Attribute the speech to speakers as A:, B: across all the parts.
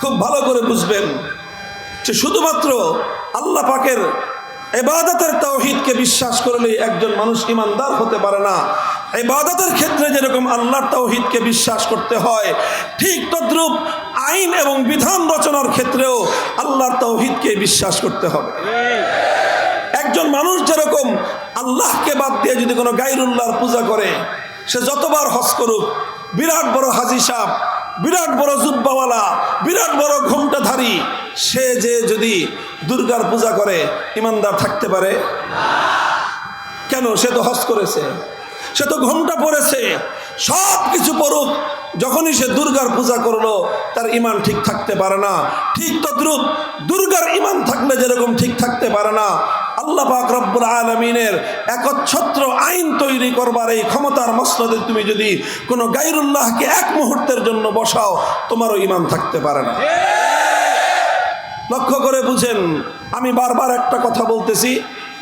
A: খুব ভালো করে বুঝবেন যে শুধুমাত্র আল্লাহ পাকের এবাদতের তাওহিদকে বিশ্বাস করলেই একজন মানুষ ইমানদার হতে পারে না। এবাদতের ক্ষেত্রে যেরকম আল্লাহর তাওহিদকে বিশ্বাস করতে হয়, ঠিক তদ্রূপ আইন এবং বিধান রচনার ক্ষেত্রেও আল্লাহর তাওহিদকে বিশ্বাস করতে হবে। একজন মানুষ যেরকম আল্লাহকে বাদ দিয়ে যদি কোনো গাইরুল্লাহর পূজা করে, সে যতবার হজ করুক, বিরাট বড় হাজি সাহ বিরাট বড় জুব্বাওয়ালা, বিরাট বড় ঘোমটাধারী, সে যে যদি দুর্গার পূজা করে, ইমানদার থাকতে পারে? কেন? সে তো হজ করেছে, সে তো ঘোমটা পড়েছে সব কিছু পড়ুক, যখনই সে দুর্গার পূজা করল, তার ইমান ঠিক থাকতে পারে না। ঠিক তদ্রুপ, দুর্গার ইমান থাকলে যেরকম ঠিক থাকতে পারে না আল্লাহ পাক আলমিনের একচ্ছত্র আইন তৈরি করবার এই ক্ষমতার মসনদে তুমি যদি কোনো গাইরুল্লাহকে এক মুহূর্তের জন্য বসাও, তোমারও ইমান থাকতে পারে না। লক্ষ্য করে বুঝেন, আমি বারবার একটা কথা বলতেছি,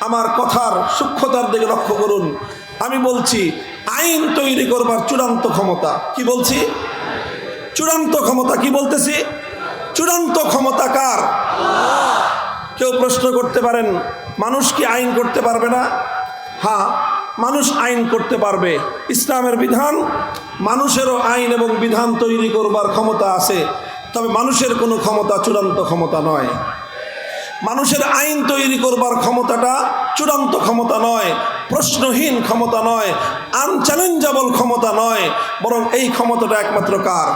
A: আমার কথার সূক্ষ্মতার দিকে লক্ষ্য করুন। আমি বলছি, আইন তৈরি করবার চূড়ান্ত ক্ষমতা কি বলছি? চূড়ান্ত ক্ষমতা কি বলতেছি? চূড়ান্ত ক্ষমতা কার? কেউ প্রশ্ন করতে পারেন মানুষ কি আইন করতে পারবে না? হ্যাঁ মানুষ আইন করতে পারবে। ইসলামের বিধান, মানুষেরও আইন এবং বিধান তৈরি করবার ক্ষমতা আছে। তবে মানুষের কোনো ক্ষমতা চূড়ান্ত ক্ষমতা নয়। মানুষের আইন তৈরি করবার ক্ষমতাটা চূড়ান্ত ক্ষমতা নয়, প্রশ্নহীন ক্ষমতা নয়, আনচ্যালেঞ্জাবল ক্ষমতা নয়, বরং এই ক্ষমতাটা একমাত্র কার?